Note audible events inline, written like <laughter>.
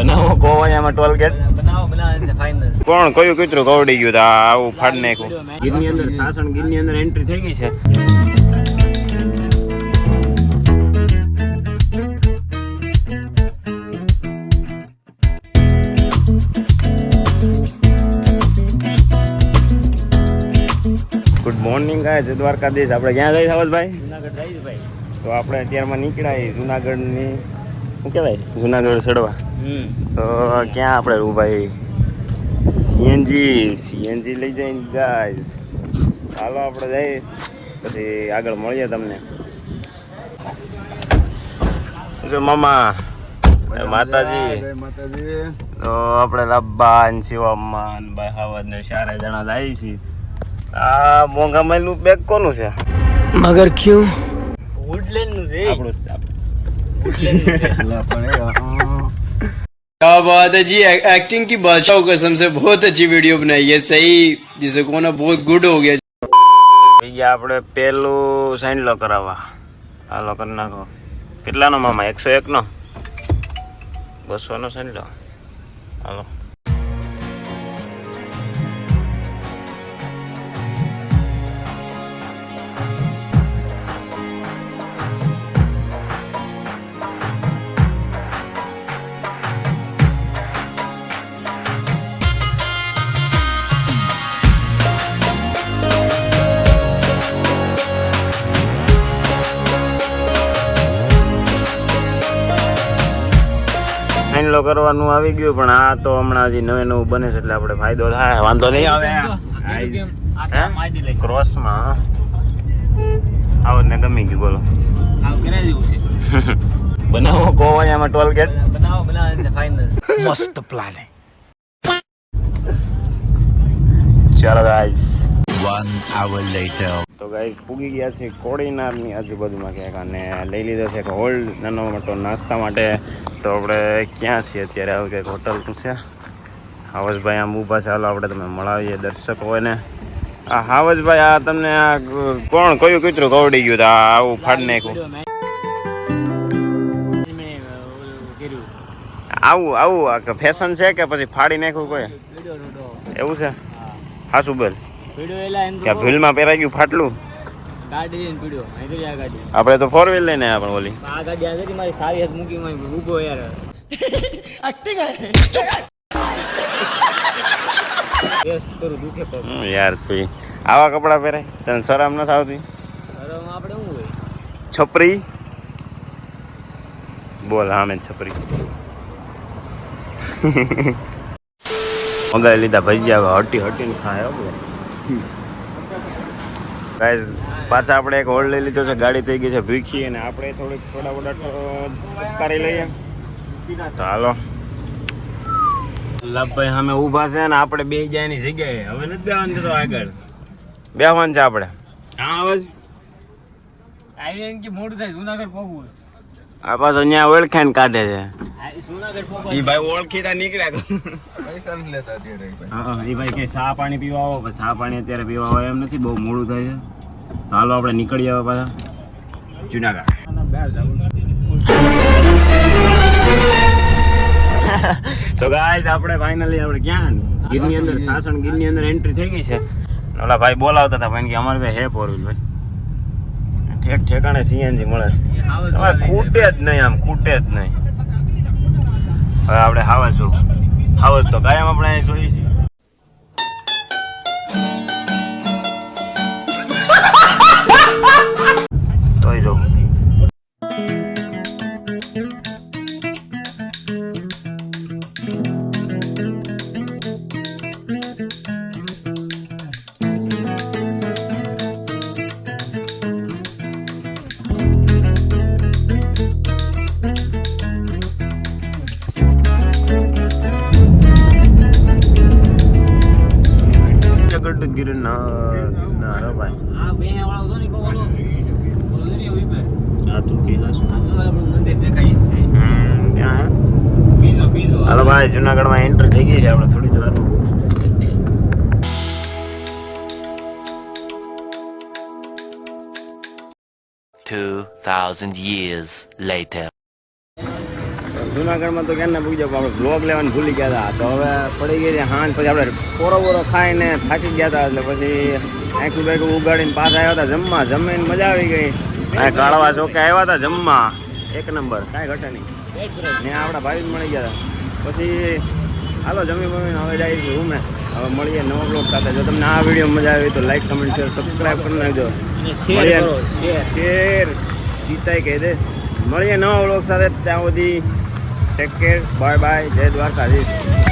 બનાવો. <laughs> કોવાયામાં toll gate. બનાવો બનાવો છે ફાઇનલ કોણ? કયું કૂતરું કવડી ગયું તા? આવું ફાડ નાખ્યું. ગીરની અંદર સાસણ ગીરની અંદર એન્ટ્રી થઈ ગઈ છે. ગુડ મોર્નિંગ ગાય છે દ્વારકાધીશ. આપણે ક્યાં જઈશ અવાજ ભાઈ જુનાગઢ જઈશ ભાઈ. તો આપણે અત્યારમાં નીકળ્યા જુનાગઢની શું કહેવાય? જુનાગઢ સડવા તો ક્યાં આપણે ઉભાઈ સીએનજી સીએનજી લઈ જઈને ગાઈસ ચાલો આપણે જઈએ. પછી આગળ મળીએ તમને. મામા માતાજી. તો આપણે લાભા ને શિવામ્મા ને ભાઈ હાવદ ને ચારે જણા જાય છે આ મોંઘા માલનું બેગ કોનું છે? મગર કયું? વુડલેન્ડનું છે. આપણું क्या बात है जी एक्टिंग की बादशाह कसम से बहुत अच्छी वीडियो बनाई है सही जिसे को ना बहुत गुड हो गया બીજા આપણે પેલું સાઈન લો કરાવવા હાલો કરી નાખો કેટલાનો મામા એકસો એકનો બસોનો સાઈન લો હાલો કરવાનું આવી ગયું પણ આ તો હમણાં હજી નવે નવું બને છે એટલે આપણે ફાયદો થાય. વાંધો નહીં આવે. ક્રોસમાં આવો ને ગમી ગયું બોલો. <laughs> બનાવો કોવાયામાં ટોલ ગેટ. બનાવો બનાવો મસ્ત પ્લાન ચાલો ગાઈસ 1 hour later. તો ગાઈસ પૂગી ગયા છે કોડીનારની આજુબાજુમાં ક્યાંક અને લઈ લીધો છે એક હોલ્ડ નાનો મોટો નાસ્તા માટે. તો આપણે ક્યાં છીએ અત્યારે? આવું કંઈક હોટલનું છે. હાવજભાઈ આમ ઊભા ચાલો આપણે તમે મળાવીએ દર્શકો હોય ને આ હાવજભાઈ આ તમને આ કોણ? કયું કૂતરું કવડી ગયું? આ આવું ફાડ નાખ્યું. આવું આવું ફેશન છે કે પછી ફાડી નાખ્યું કોઈ? એવું છે? હા. શું બોલ. કે ભૂલમાં પહેરાઈ ગયું ફાટલું. ગાડી લઈને પીડ્યો અહીં આ ગાડી. આપણે તો ફોર વ્હીલ લઈને આવ્યા પણ ઓલી. આ ગાડી આ કરી મારી સારી હાથ મૂકી માં ઊભો યાર. ટેસ્ટ કરું દુખે પગ. યાર તું. આવા કપડાં પહેરાય? તને શરમ નથી આવતી? આપણે શું હોય? છપરી? બોલ હા મેં છપરી. <laughs> મંગાવી લીધા ભજીયા હટી હટી હટીને ખાય હો ગાઈઝ પાછા આપણે એક હોલ્ડ લઈ લીધો છે ગાડી થઈ ગઈ છે ભીખી અને આપણે થોડીક થોડા વડા કરી લઈએ. તો હાલો. લાભભાઈ અમે ઊભા છે ને આપણે બે જાયની જગ્યાએ. હવે નથી બેવાનું તો આગળ. બેવાનું છે આપણે. હા હવે આવી કે મોડું થાય જુનાગઢ પગવું આ પાછો અહીંયા ઓળખાણ કાઢે છે. ઈ ભાઈ ઓળખીતા નીકળ્યા હા એ ભાઈ. કે ચા પાણી પીવા આવો પણ ચા પાણી અત્યારે પીવા આવે એમ નથી બહુ મોડું થાય છે. તો હાલો આપણે નીકળી આવે પાછા. જુનાગઢ. તો ગાઈસ આપણે ફાઇનલી આપણે ક્યાં? ગીરની અંદર સાસણ ગીરની અંદર એન્ટ્રી થઈ ગઈ છે. ઓલા ભાઈ બોલાવતા હતા પણ કે અમારે ભાઈ હે ફોર વ્હીલ ભાઈ. ઠેક ઠેકાણે સીએનજી મળે છે. તમારે ખૂટે જ નહીં આમ ખૂટે જ નહીં. હવે આપણે હાવસ જો હાવસ તો કાયમ આપણે જોઈએ છીએ. જગત ગિરનાર ના ભાઈ. આ બે વાળો હતો ને ઓલો છે ને ઉભે. આ તું કે હાસ આ તો આપણું મંદિર દેખાય છે. હમ ક્યાં હે? બીજો બીજો. હાલો ભાઈ જુનાગઢમાં એન્ટ્રી થઈ ગઈ છે આપણે થોડી જ વાર. Two thousand years later. જુનાગઢમાં તો ક્યાં પૂછ્યો આપણે બ્લોગ લેવાનું ભૂલી ગયા હતા. તો હવે પડી ગઈ હાંજ. પછી આપણે પોરો બોરો ખાઈને થાકી ગયા હતા. એટલે પછી આંખું બાંખું ઉગાડીને પાછા આવ્યા હતા જમવા. જમીને મજા આવી ગઈ. કાળવા ચોકે આવ્યા હતા જમવા. એક નંબર. કાંઈ ઘટે નહીં. ને આપણા ભાઈ મળી ગયા હતા. પછી હાલો જમી બમીને હવે જાય છે રૂમે. હવે મળીએ નવો બ્લોગ સાથે. જો તમને આ વીડિયો મજા આવી તો લાઈક કમેન્ટ શેર સબસ્ક્રાઈબ કરી નાખજો. શેર શેર જીતાય કહી દે. મળીએ નવા બ્લોગ સાથે. ત્યાં સુધી ટેક કેર બાય બાય જય દ્વારકાધીશ